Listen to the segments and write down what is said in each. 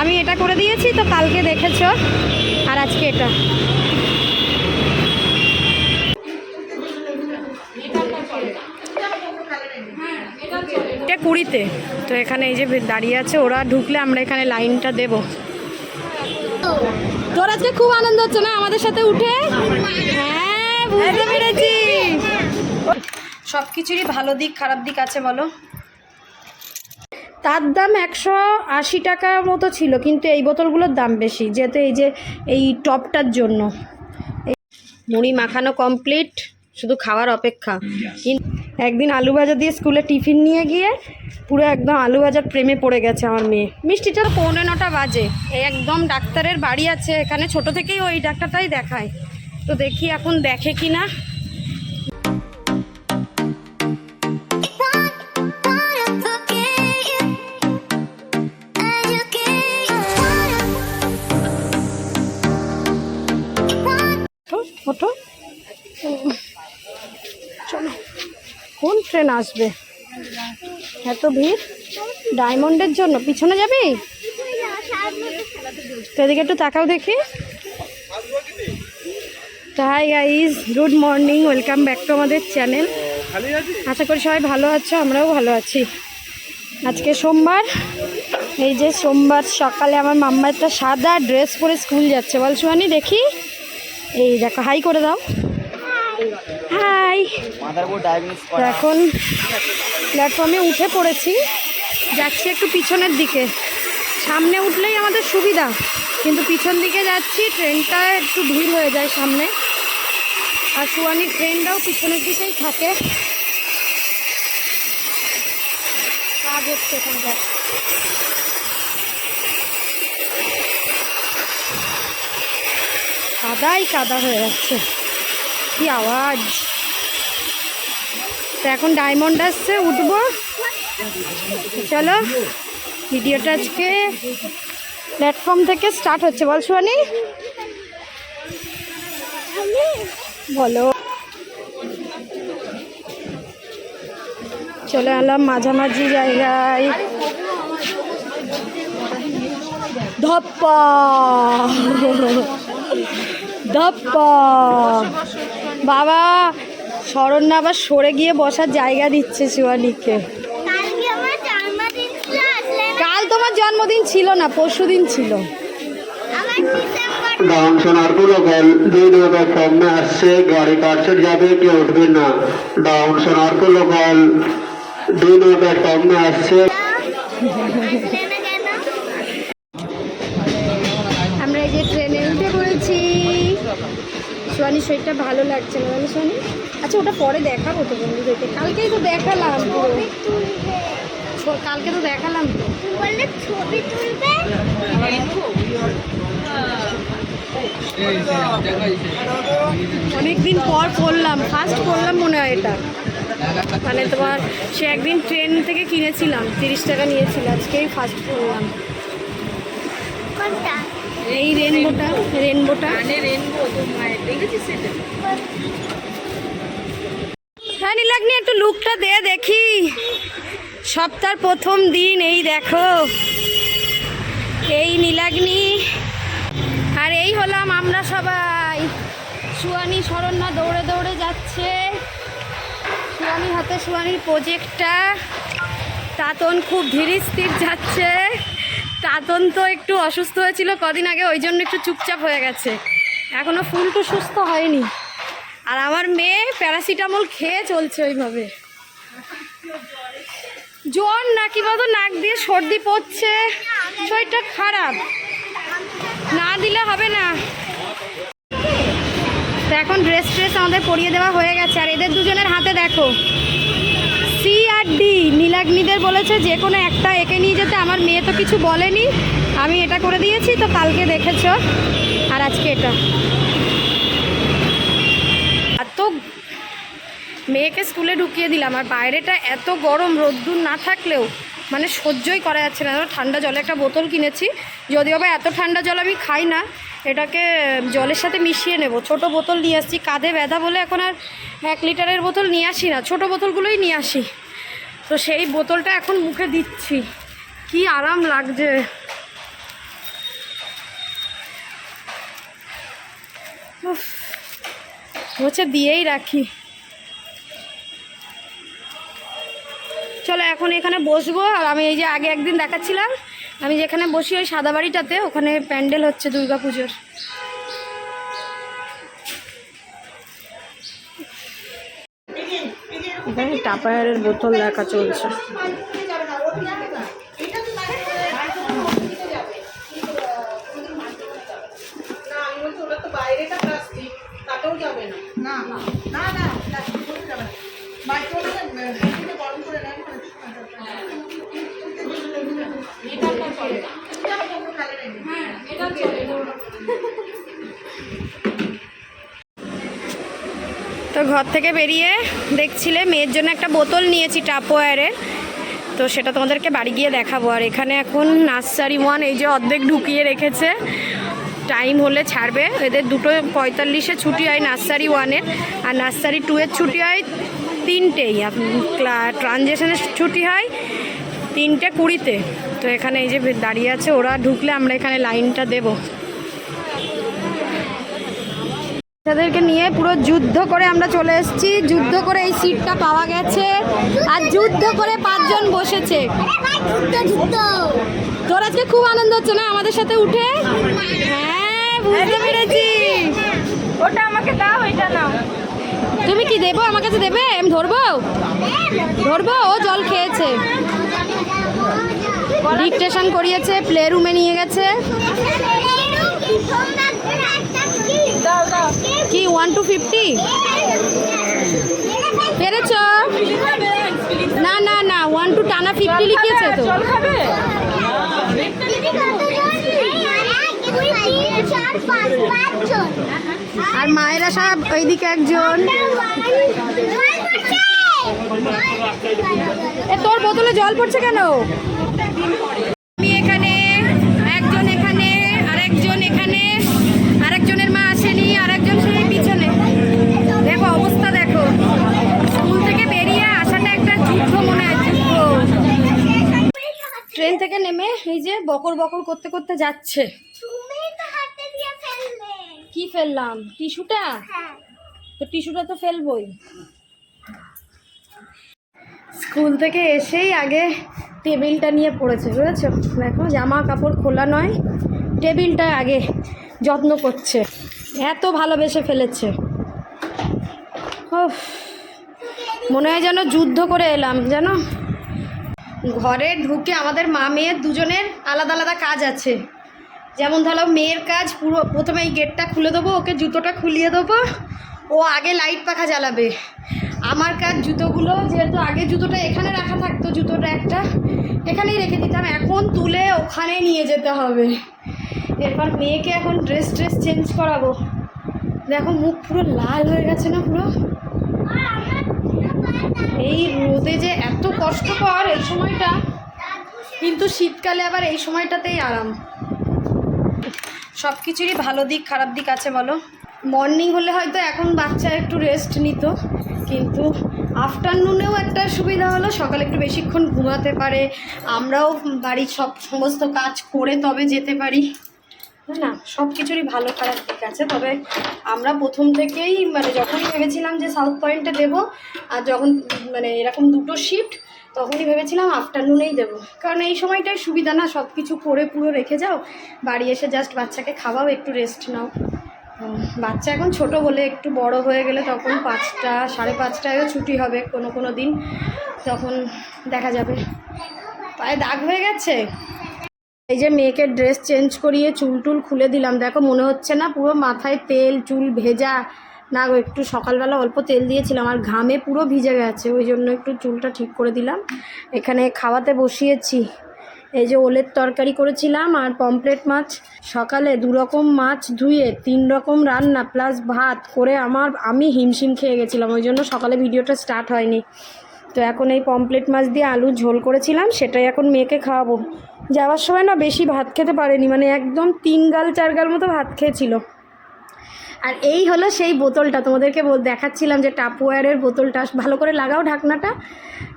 আমি এটা করে দিয়েছি, তো কালকে দেখেছ। আর আজকে এটা। কুড়িতে। তো এখানে এই যে দাঁড়িয়ে আছে, ওরা ঢুকলে আমরা এখানে লাইনটা দেব। তোর আজকে খুব আনন্দ হচ্ছে না আমাদের সাথে উঠে? হ্যাঁ সব কিছুরই ভালো দিক, খারাপ দিক আছে বলো। তার দাম একশো আশি টাকা মতো ছিল কিন্তু এই বোতলগুলোর দাম বেশি যেহেতু এই যে এই টপটার জন্য। এই মুড়ি মাখানো কমপ্লিট শুধু খাওয়ার অপেক্ষা। কিন্তু একদিন আলু ভাজা দিয়ে স্কুলে টিফিন নিয়ে গিয়ে পুরো একদম আলু ভাজার প্রেমে পড়ে গেছে আমার মেয়ে। মিষ্টিটা তো পৌনে নটা বাজে একদম ডাক্তারের বাড়ি আছে এখানে ছোট থেকেই ওই ডাক্তারটাই দেখায়। তো দেখি এখন দেখে কি না ওঠো চলো, কোন ট্রেন আসবে? এত ভিড়? ডায়মন্ডের জন্য? পিছনে যাবি? তো এদিকে একটু তাকাও দেখি। Hi guys good morning welcome back to আমাদের চ্যানেল আশা করি সবাই ভালো আছো, আমরাও ভালো আছি। আজকে সোমবার, এই যে সোমবার সকালে আমার মাম্মা একটা সাদা ড্রেস পরে স্কুল যাচ্ছে। বল সুয়ানি দেখি। এই দেখো হাই করে দাও। হাই এখন প্ল্যাটফর্মে উঠে পড়েছি। যাচ্ছি একটু পিছনের দিকে। সামনে উঠলেই আমাদের সুবিধা, কিন্তু পিছন দিকে যাচ্ছি, ট্রেনটা একটু ভিড় হয়ে যায় সামনে। আর সুয়ানির ট্রেনটাও পিছনের দিকেই থাকে। কাজ হচ্ছে কাদাই কাদা হয়ে যাচ্ছে। কি আওয়াজ? তো এখন ডায়মন্ড আসছে, উঠবো। চলো ভিডিওটা আজকে প্ল্যাটফর্ম থেকে স্টার্ট হচ্ছে। বল সুয়ানি বলো। চলে এলাম মাঝামাঝি জায়গায়। ধপ্পা। ধপ্পা। বাবা শরণ্য আবার সরে গিয়ে বসার জায়গা দিচ্ছে শিবানীকে। কাল তোমার জন্মদিন ছিল না, পরশু দিন ছিল। ডিসেম্বর ডাউন সোনারপুর লোকাল দুই নম্বর সামনে আসছে, গাড়ি কাটছে, যাবে কেউ উঠবে না। ডাউন সোনারপুর লোকাল দুই নম্বর সামনে আসছে শরীরটা ভালো লাগছে না জানি সোয়ানি আচ্ছা ওটা পরে দেখাবো তো বন্ধুদেরকে। কালকেই তো দেখালাম কালকে তো দেখালাম তো। বললে ছবি তুলবে? অনেকদিন পর পড়লাম ফার্স্ট পড়লাম মনে হয় এটা। মানে তোমার সে একদিন ট্রেন থেকে কিনেছিলাম তিরিশ টাকা নিয়েছিল আজকেই ফার্স্ট পড়লাম কোনটা? এই রেনবোটা রেনবোটা হ্যাঁ নীলাগ্নি একটু লুকটা দে দেখি। সপ্তাহের প্রথম দিন এই দেখো। এই নীলাগ্নি আর এই হলাম আমরা সবাই। সুয়ানি শরণ্যা দৌড়ে দৌড়ে যাচ্ছে। সুয়ানির হাতে সুয়ানির প্রজেক্টটা তাতন খুব ধীরে স্থির যাচ্ছে। তাতন তো একটু অসুস্থ হয়েছিল কদিন আগে, ওই জন্য একটু চুপচাপ হয়ে গেছে। এখনও ফুলটু সুস্থ হয়নি। আর আমার মেয়ে প্যারাসিটামল খেয়ে চলছে ওইভাবে। জ্বর নাকি বলতো নাক দিয়ে সর্দি পড়ছে। শরীরটা খারাপ। না দিলে হবে না। তো এখন ড্রেস ট্রেস আমাদের পরিয়ে দেওয়া হয়ে গেছে। আর এদের দুজনের হাতে দেখো। সি আর ডি নীলাগ্নিদের বলেছে যে কোনো একটা একে নিয়ে যেতে। আমার মেয়ে তো কিছু বলেনি। আমি এটা করে দিয়েছি, তো কালকে দেখেছ। আর আজকে এটা। এত মেয়েকে স্কুলে ঢুকিয়ে দিলাম, আর বাইরেটা এত গরম, রোদ্দুর না থাকলেও। মানে সহ্যই করা যাচ্ছে না। ঠান্ডা জলে একটা বোতল কিনেছি। যদিও বা এত ঠান্ডা জল আমি খাই না, এটাকে জলের সাথে মিশিয়ে নেব। ছোট বোতল নিয়ে আসছি। কাঁধে ব্যথা বলে এখন আর এক লিটারের বোতল নিয়ে আসি না, ছোটো বোতলগুলোই নিয়ে আসি। তো সেই বোতলটা এখন মুখে দিচ্ছি। কি আরাম লাগছে। হচ্ছে দিয়েই রাখি। চলো এখন এখানে বসবো, আর আমি এই যে আগে একদিন দেখাচ্ছিলাম, আমি যেখানে বসি ওই সাদা বাড়িটাতে ওখানে প্যান্ডেল হচ্ছে দুর্গা পুজোর এখানে টাপায়ারের বোতল দেখা চলছে। ঘর থেকে বেরিয়ে দেখছিলে, মেয়ের জন্য একটা বোতল নিয়েছি টাপোয়ারের তো সেটা তোমাদেরকে বাড়ি গিয়ে দেখাবো। আর এখানে এখন নার্সারি ওয়ান, এই যে অর্ধেক ঢুকিয়ে রেখেছে। টাইম হলে ছাড়বে। এদের দুটো পঁয়তাল্লিশে ছুটি হয় নার্সারি ওয়ানের আর নার্সারি টু এর ছুটি হয় তিনটেই। ট্রানজেকশনের ছুটি হয় তিনটে কুড়িতে। তো এখানে এই যে দাঁড়িয়ে আছে, ওরা ঢুকলে আমরা এখানে লাইনটা দেবো। তাদেরকে নিয়ে পুরো যুদ্ধ করে আমরা চলে এসেছি। যুদ্ধ করে এই সিটটা পাওয়া গেছে। আর যুদ্ধ করে পাঁচজন বসেছে। তোর আজকে খুব আনন্দ হচ্ছে না আমাদের সাথে উঠে? হ্যাঁ বুঝতে পেরেছি। ওটা আমাকে দাও এটা নাও। তুমি কি দেবো? আমার কাছে দেবে? আমি ধরবো? ধরবো? ও জল খেয়েছে। ডিকটেশন করিয়েছে প্লে রুমে নিয়ে গেছে। কি ওয়ান টু ফিফটি পেরেছ? না না না ওয়ান টু টানা ফিফটি লিখিয়েছে তো। আর মায়েরা সব ওইদিকে একজন। তোর বোতলে জল পড়ছে কেন আমি এখানে একজন এখানে আরেকজন এখানে আরেকজনের মা আসেনি আরেকজন সেই পিছনে দেখো অবস্থা দেখো স্কুল থেকে বেরিয়ে আসাটা একটা যুদ্ধ মনে হয় যুদ্ধ ট্রেন থেকে নেমে এই যে বকর বকর করতে করতে যাচ্ছে। কি ফেললাম? টিস্যুটা? তো টিস্যুটা তো ফেলবই। স্কুল থেকে এসেই আগে টেবিলটা নিয়ে পড়েছে বুঝেছ? দেখো জামা কাপড় খোলা নয় টেবিলটা আগে যত্ন করছে। এত ভালোবেসে ফেলেছে। মনে হয় যেন যুদ্ধ করে এলাম জানো? ঘরে ঢুকে আমাদের মা মেয়ের দুজনের আলাদা আলাদা কাজ আছে। যেমন ধরো মেয়ের কাজ পুরো প্রথমে এই গেটটা খুলে দেবো, ওকে জুতোটা খুলিয়ে দেবো, ও আগে লাইট পাখা জ্বালাবে। আমার কাজ জুতোগুলো যেহেতু আগে জুতোটা এখানে রাখা থাকতো, জুতোটা একটা এখানেই রেখে দিতাম। এখন তুলে ওখানে নিয়ে যেতে হবে। এরপর মেয়েকে এখন ড্রেস ট্রেস চেঞ্জ করাবো। দেখো মুখ পুরো লাল হয়ে গেছে না পুরো? এই রোদে যে এত কষ্টকর এই সময়টা, কিন্তু শীতকালে আবার এই সময়টাতেই আরাম। সব কিছুরই ভালো দিক, খারাপ দিক আছে বলো। মর্নিং হলে হয়তো এখন বাচ্চা একটু রেস্ট নিত, কিন্তু আফটারনুনেও একটা সুবিধা হলো, সকালে একটু বেশিক্ষণ ঘুমাতে পারে। আমরাও বাড়ির সব সমস্ত কাজ করে তবে যেতে পারি। না? সব কিছুরই ভালো খারাপ দিক আছে। তবে আমরা প্রথম থেকেই মানে যখনই ভেবেছিলাম যে সাউথ পয়েন্টে দেবো, আর যখন মানে এরকম দুটো শিফট তখনই ভেবেছিলাম আফটারনুনেই দেবো। কারণ এই সময়টাই সুবিধা না সব কিছু করে পুরো রেখে যাও, বাড়ি এসে জাস্ট বাচ্চাকে খাওয়াও, একটু রেস্ট নাও। বাচ্চা এখন ছোট বলে একটু বড় হয়ে গেলে তখন পাঁচটা, সাড়ে পাঁচটায়ও ছুটি হবে কোনো কোনো দিন, তখন দেখা যাবে। পায়ে দাগ হয়ে গেছে? এই যে মেয়েকে ড্রেস চেঞ্জ করিয়ে চুল টুল খুলে দিলাম, দেখো মনে হচ্ছে না পুরো মাথায় তেল, চুল ভেজা। না একটু সকালবেলা অল্প তেল দিয়েছিলাম আর ঘামে পুরো ভিজে গেছে, ওই জন্য একটু চুলটা ঠিক করে দিলাম। এখানে খাওয়াতে বসিয়েছি। এই যে ওলের তরকারি করেছিলাম আর পমপ্লেট মাছ। সকালে দু রকম মাছ ধুয়ে তিন রকম রান্না প্লাস ভাত করে আমার, আমি হিমশিম খেয়ে গেছিলাম, ওই জন্য সকালে ভিডিওটা স্টার্ট হয়নি। তো এখন এই পমপ্লেট মাছ দিয়ে আলু ঝোল করেছিলাম, সেটাই এখন মেয়েকে খাওয়াবো। যাওয়ার সময় না বেশি ভাত খেতে পারেনি মানে একদম তিন গাল, চার গাল মতো ভাত খেয়েছিল। আর এই হলো সেই বোতলটা, তোমাদেরকে দেখাচ্ছিলাম যে টাপওয়্যারের বোতলটা, ভালো করে লাগাও ঢাকনাটা।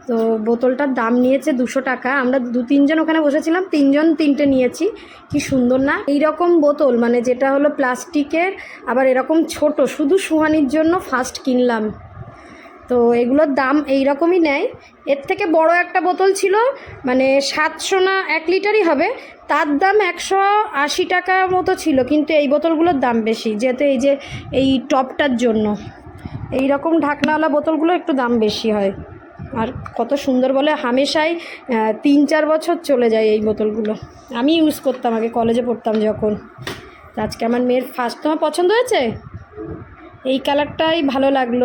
তো বোতলটার দাম নিয়েছে দুশো টাকা, আমরা দু তিনজন ওখানে বসেছিলাম, তিনজন তিনটে নিয়েছি, কি সুন্দর না? এই রকম বোতল মানে যেটা হলো প্লাস্টিকের, আবার এরকম ছোট, শুধু সুহানির জন্য ফার্স্ট কিনলাম। তো এগুলোর দাম এই রকমই নেয়। এর থেকে বড় একটা বোতল ছিল মানে সাতশো না এক লিটারই হবে। তার দাম একশো আশি টাকা মতো ছিল, কিন্তু এই বোতলগুলোর দাম বেশি, যেহেতু এই যে এই টপটার জন্য। এই রকম ঢাকনাওয়ালা বোতলগুলো একটু দাম বেশি হয়। আর কত সুন্দর বলে হামেশাই তিন চার বছর চলে যায় এই বোতলগুলো। আমি ইউজ করতাম, আগে কলেজে পড়তাম যখন। আজকে আমার মেয়ের ফার্স্ট তোমার পছন্দ হয়েছে? এই কালারটাই ভালো লাগল।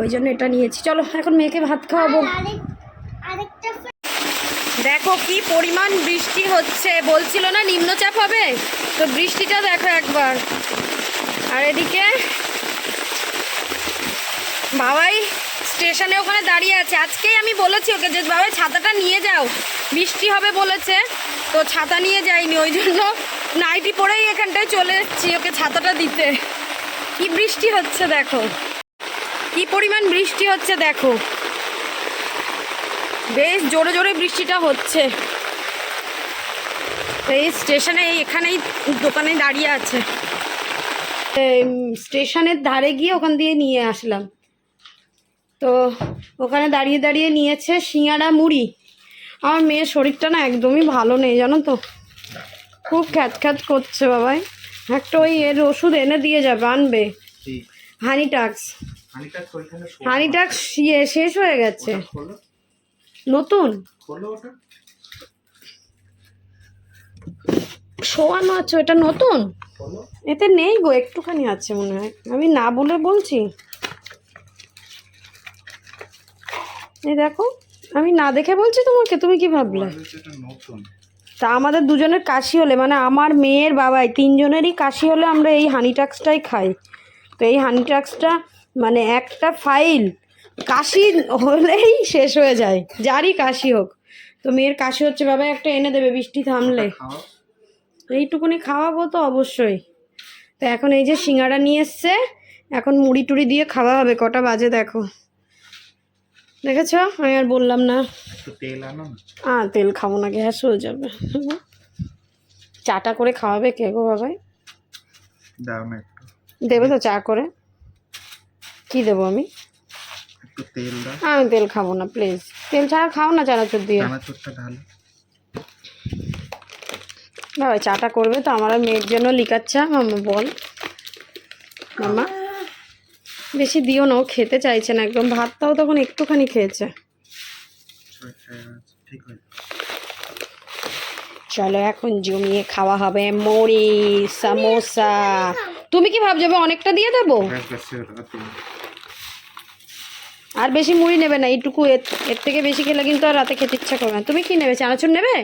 ওই জন্য এটা নিয়েছি। চলো এখন মেয়েকে ভাত খাওয়াবো। দেখো কি পরিমাণ বৃষ্টি হচ্ছে। বলছিল না নিম্নচাপ হবে? তো বৃষ্টিটা দেখো একবার। আর এদিকে বাবাই স্টেশনে ওখানে দাঁড়িয়ে আছে। আজকেই আমি বলেছি ওকে যে বাবাই ছাতাটা নিয়ে যাও। বৃষ্টি হবে বলেছে। তো ছাতা নিয়ে যাইনি। ওই জন্য নাইটি পরেই এখানটায় চলে এসেছি ওকে ছাতাটা দিতে। কি বৃষ্টি হচ্ছে দেখো। কি পরিমাণ বৃষ্টি হচ্ছে দেখো। বেশ জোরে জোরে বৃষ্টিটা হচ্ছে। এই স্টেশনে এখানেই দোকানে দাঁড়িয়ে আছে। স্টেশনের ধারে গিয়ে ওখান দিয়ে নিয়ে আসলাম। তো ওখানে দাঁড়িয়ে দাঁড়িয়ে নিয়েছে সিঙ্গাড়া মুড়ি। আমার মেয়ের শরীরটা না একদমই ভালো নেই জানো তো? খুব খ্যাত খ্যাত করছে বাবাই। একটা ওই এর ওষুধ এনে দিয়ে যাবে আনবে। হানি টাক্স হানিটা ইয়ে শেষ হয়ে গেছে। নতুন? শোয়ানো আছে এটা নতুন? এতে নেই গো একটুখানি আছে মনে হয়। আমি না বলে বলছি। এই দেখো আমি না দেখে বলছি তোমাকে তুমি কি ভাবলে? তা আমাদের দুজনের কাশি হলে মানে আমার মেয়ের বাবাই তিনজনেরই কাশি হলে আমরা এই হানি টাক্সটাই খাই। তো এই হানি টাক্সটা মানে একটা ফাইল কাশি হলেই শেষ হয়ে যায়। যারই কাশি হোক। তো মেয়ের কাশি হচ্ছে বাবা একটা এনে দেবে বৃষ্টি থামলে। এইটুকুনি খাওয়াবো তো অবশ্যই। তো এখন এই যে সিঙ্গারা নিয়ে এসছে এখন মুড়ি টুড়ি দিয়ে খাওয়া হবে। কটা বাজে দেখো। দেখেছ? আমি আর বললাম না। তেল আনো আ তেল খাব না গ্যাস হয়ে যাবে। চাটা করে খাওয়াবে কে গো বাবাই? দাও দেবে তো চা করে। কি দেবো আমি? একটু তেল দাও। আমি তেল খাব না প্লিজ তেল ছাড়া খাও না চানাচুর দিয়ে। চানাচুরটা ঢালো। বাবা চাটা করবে তো আমার মেয়ের জন্য লিকাচ্ছা মামা বল। মামা বেশি দিও না ও খেতে চাইছে না একদম। ভাতটাও তখন একটুখানি খেয়েছে। হয়ে। চলো এখন জমিয়ে খাওয়া হবে মুড়ি সামোসা। তুমি কি ভাবছ অনেকটা দিয়ে দেবো ব্যাস ব্যাস ছেড়ে দাও, আর বেশি মুড়ি নেবে না এইটুকু। এর থেকে বেশি খেলে কিন্তু আর রাতে খেতে ইচ্ছা করবে না। তুমি কি নেবে? চানাচুর নেবে?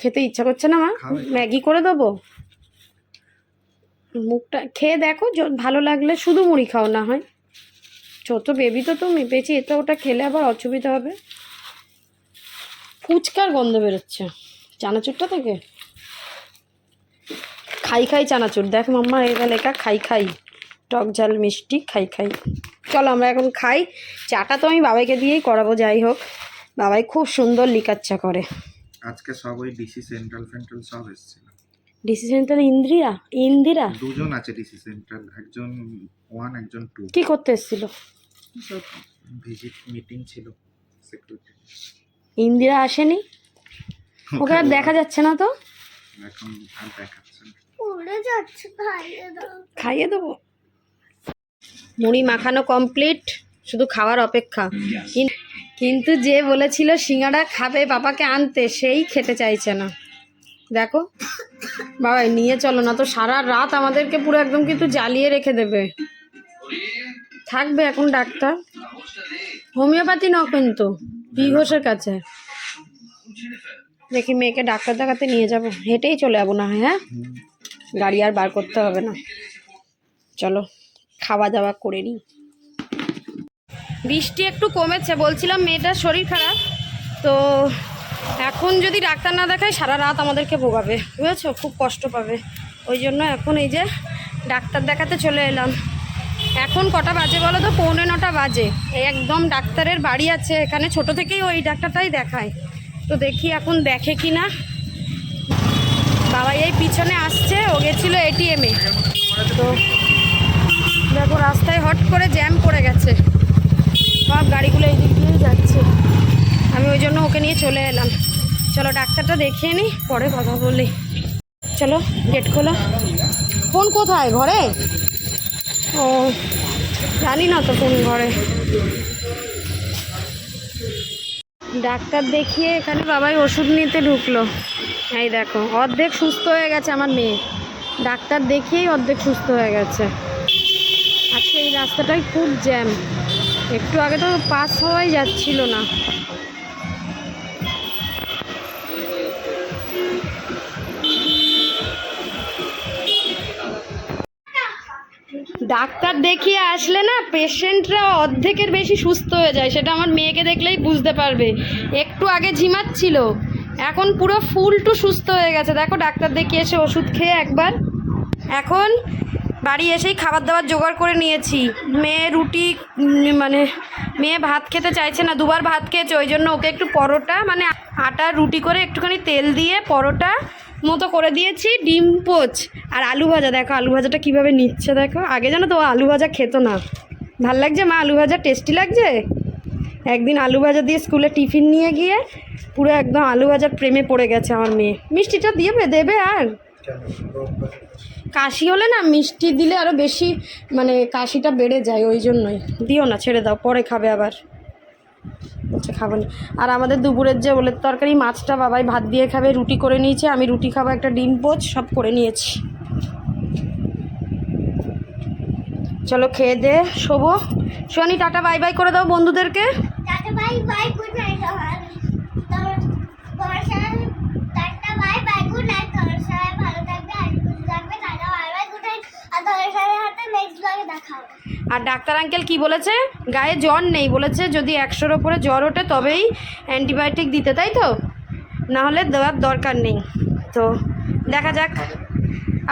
খেতে ইচ্ছা করছে না মা? ম্যাগি করে দেবো। মুখটা খেয়ে দেখো ভালো লাগলে শুধু মুড়ি খাও না হয়। ছোট বেবি তো তুমি বেশি এটা ওটা খেলে আবার অসুবিধা হবে। ফুচকার গন্ধ বেরোচ্ছে চানাচুরটা থেকে। খাই খাই চানাচুর। দেখ মাম্মা এটা লেখা খাই খাই। টক ঝাল মিষ্টি খাই খাই। চলো আমরা এখন খাই। চাটা তো আমি বাবাইকে দিয়েই করাবো যাই হোক। বাবাই খুব সুন্দর লিকার চা করে। আজকে সব ওই ডিসি সেন্ট্রাল ফেন্ট্রাল সব এসেছিল। DC center Indira? ইন্দিরা? দুজন আছে ডিসি সেন্ট্রাল একজন ওয়ান একজন টু। কি করতে এসেছিল? সব ভিজিট মিটিং ছিল সিকিউরিটি ইন্দিরা আসেনি? ওকে আর দেখা যাচ্ছে না তো? এখন আর দেখাচ্ছে না। উড়ে যাচ্ছে খাইয়ে দাও। খাইয়ে দেবো? মুড়ি মাখানো কমপ্লিট শুধু খাওয়ার অপেক্ষা। কিন- কিন্তু যে বলেছিল সিঙ্গাড়া খাবে বাবাকে আনতে সেই খেতে চাইছে না। দেখো বাবা নিয়ে চলো না তো সারা রাত আমাদেরকে পুরো একদম কিন্তু জ্বালিয়ে রেখে দেবে। থাকবে এখন ডাক্তার। হোমিওপ্যাথি ন কিন্তু বি ঘোষের কাছে। দেখি মেয়েকে ডাক্তার দেখাতে নিয়ে যাব। হেঁটেই চলে যাব না হ্যাঁ? গাড়ি আর বার করতে হবে না। চলো। খাওয়া দাওয়া করে নিই। বৃষ্টি একটু কমেছে, বলছিলাম মেয়েটার শরীর খারাপ। তো এখন যদি ডাক্তার না দেখায়, সারা রাত আমাদেরকে ভোগাবে, বুঝেছ? খুব কষ্ট পাবে। ওই জন্য এখন এই যে ডাক্তার দেখাতে চলে এলাম। এখন কটা বাজে বলো তো? পৌনে নটা বাজে। একদম ডাক্তারের বাড়ি আছে, এখানে ছোট থেকেই ওই ডাক্তারটাই দেখায়। তো দেখি এখন দেখে কি না। বাবা এই পিছনে আসছে, ও গেছিল এটিএমে তো দেখো, রাস্তায় হট করে জ্যাম পড়ে গেছে। সব গাড়িগুলো এই দিক দিয়েই যাচ্ছে। আমি ওই জন্য ওকে নিয়ে চলে এলাম। চলো, ডাক্তারটা দেখিয়ে নিই পরে কথা বলি। চলো গেট খোলো। ফোন কোথায়? ঘরে? ও, জানি না তো কোন ঘরে। ডাক্তার দেখিয়ে এখানে বাবাই ওষুধ নিতে ঢুকলো। এই দেখো, অর্ধেক সুস্থ হয়ে গেছে আমার মেয়ে। ডাক্তার দেখিয়েই অর্ধেক সুস্থ হয়ে গেছে। আজকে এই রাস্তাটাই খুব জ্যাম একটু আগে তো পাস হওয়াই যাচ্ছিল না। ডাক্তার দেখিয়ে আসলে না পেশেন্টরা অর্ধেকের বেশি সুস্থ হয়ে যায়, সেটা আমার মেয়েকে দেখলেই বুঝতে পারবে। একটু আগে ঝিমাচ্ছিল, এখন পুরো ফুল টু সুস্থ হয়ে গেছে। দেখো, ডাক্তার দেখিয়ে এসে ওষুধ খেয়ে একবার। এখন বাড়ি এসেই খাবার দাবার জোগাড় করে নিয়েছি। মেয়ে রুটি মানে মেয়ে ভাত খেতে চাইছে না, দুবার ভাত খেয়েছে, ওই জন্য ওকে একটু পরোটা মানে আটা, রুটি করে একটুখানি তেল দিয়ে পরোটা মতো করে দিয়েছি, ডিম, পোচ আর আলু ভাজা। দেখো, আলু ভাজাটা কীভাবে নিচ্ছে দেখো। আগে জানো তো আলু ভাজা খেতো না। ভালো লাগছে মা? আলু ভাজা টেস্টি লাগছে? একদিন আলু ভাজা দিয়ে স্কুলে টিফিন নিয়ে গিয়ে পুরো একদম আলু ভাজার প্রেমে পড়ে গেছে আমার মেয়ে। মিষ্টিটা দেবে দেবে আর? কাশি হলে না মিষ্টি দিলে আরও বেশি মানে কাশিটা বেড়ে যায়, ওই জন্যই। দিও না, ছেড়ে দাও, পরে খাবে আবার। বলছে, খাব না। আর আমাদের দুপুরের যে ওলের তরকারি, মাছটা বাবাই ভাত দিয়ে খাবে, রুটি করে নিয়েছে, আমি রুটি খাব, একটা ডিম পোচ, সব করে নিয়েছি। চলো খেয়ে দে, শোবো। শনি টাটা, বাই বাই করে দাও বন্ধুদেরকে। বাই বাই তোমার তোমার সবাই tata bye bye good night তোমার সবাই ভালো থাকবে আর সুস্থ থাকবে tata bye bye good night আর তোমার সবাই হাতে নেক্সট ব্লগে দেখা হবে আর ডাক্তার আঙ্কেল কি বলেছে? গায়ে জ্বর নেই, বলেছে যদি একশোর ওপরে জ্বর ওঠে তবেই অ্যান্টিবায়োটিক দিতে, তাই তো? নাহলে দেওয়ার দরকার নেই। তো দেখা যাক।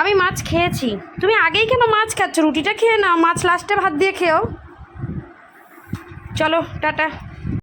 আমি মাছ খেয়েছি। তুমি আগেই কেন মাছ খাচ্ছ? রুটিটা খেয়ে নাও, মাছ লাস্টে ভাত দিয়ে খেও চলো, টাটা।